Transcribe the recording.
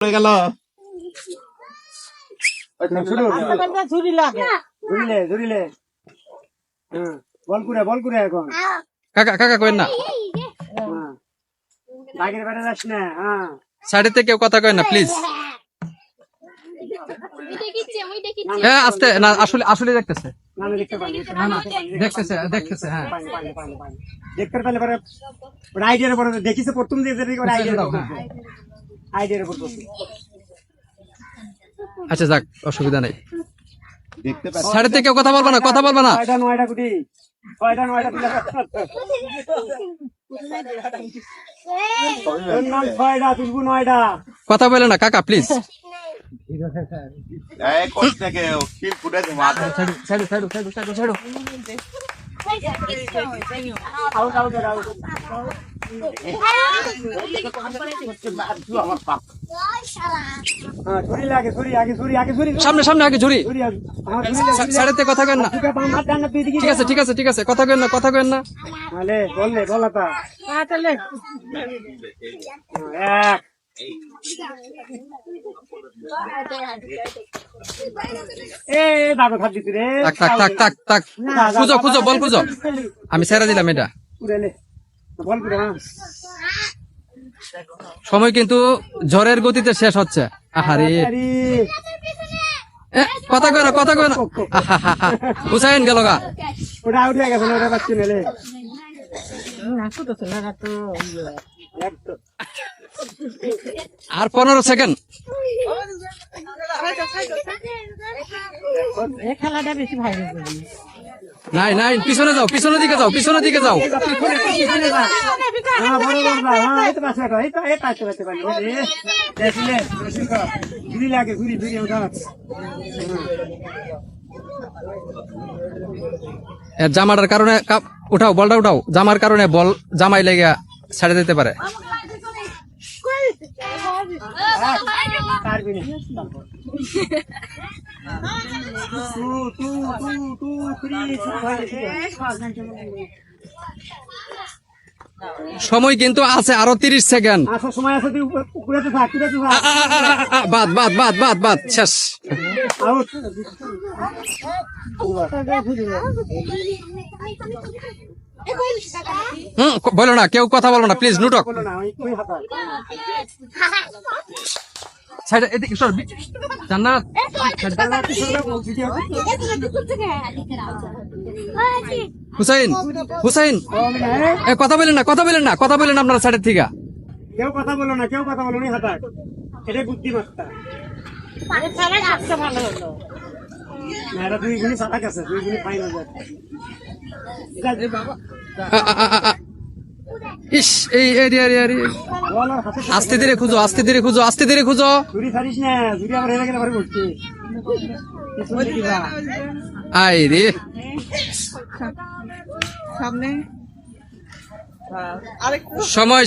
হয়ে গেল। শুরু লাগে। ধরিলে ধরিলে হ্যাঁ বল করে বল করে এখন। কাকা কাকা কইন না। হ্যাঁ। বাইকের যাস না হ্যাঁ। সাইডেতে কেউ কথা কয় না প্লিজ হ্যাঁ আস্তে না আসলে আসলে দেখতেছে। দেখতে পারি দেখতে পারি, দেখতে পারি, দেখতেছে দেখতেছে হ্যাঁ। পারি, পারি, পারি, পারি। দেখতে পারলে পরে আইডিয়ার উপর দেখিছে প্রথম দিয়ে আইডিয়ার উপর বসে। আচ্ছা যাক অসুবিধা নেই। দেখতে থেকে কথা বলবে না কথা বলবে না। নয়টা কুটি? নয়টা কথা বলে না কাকা প্লিজ কোচ থেকে? মাথা সাইডু সাইডু সাইডু সাইডু সাইডু সামনে সামনে আগে লাগে। সাইডেতে কথা কইন না। ঠিক আছে ঠিক আছে ঠিক আছে কথা কইন না কথা কইন না। বললে বলাতা এক। আমি ছেড়ে দিলাম এটা। সময় কিন্তু ঝড়ের গতিতে শেষ হচ্ছে। আহারে। কথা কয় না কথা কয়। হুসাইন গেল গা। ওটা আউট হয়ে গেছে ওটা পাচ্ছি নেলে আর পনেরো সেকেন্ড। নাই নাই পিছনে যাও পিছনের দিকে যাও পিছনের দিকে যাও। জামাটার কারণে কাপ উঠাও বলটা উঠাও। জামার কারণে বল জামাই লেগে ছেড়ে দিতে পারে। সময় কিন্তু আছে আরও তিরিশ সেকেন্ড। বাদ বাদ বাদ বাদ বাদ শেষ। হুম বলো না কেউ কথা বলো না প্লিজ নুটক বলো না ওই ওই হাতা সাইডে এদিকে সর বি- জান্নাত। হুসাইন হুসাইন। এ কথা বলেন না কথা বলেন না কথা বলেন আপনারা সাইডের থেকে। কেউ কথা বলো না কেউ কথা বলো না হাতা এটাই বুদ্ধিমত্তা। খেলা ভালো হলো। দুই গুণই সাতাক আছে দুই গুণই ফাইন হয়ে। ইস এই এরি এরি এরি আস্তে ধীরে খুঁজো আস্তে ধীরে খুঁজো আস্তে ধীরে খুঁজো। চুরি ছাড়িস না চুরি আমার হেরে গেলে ঘরে বসছে আই রে। সামনে। সময়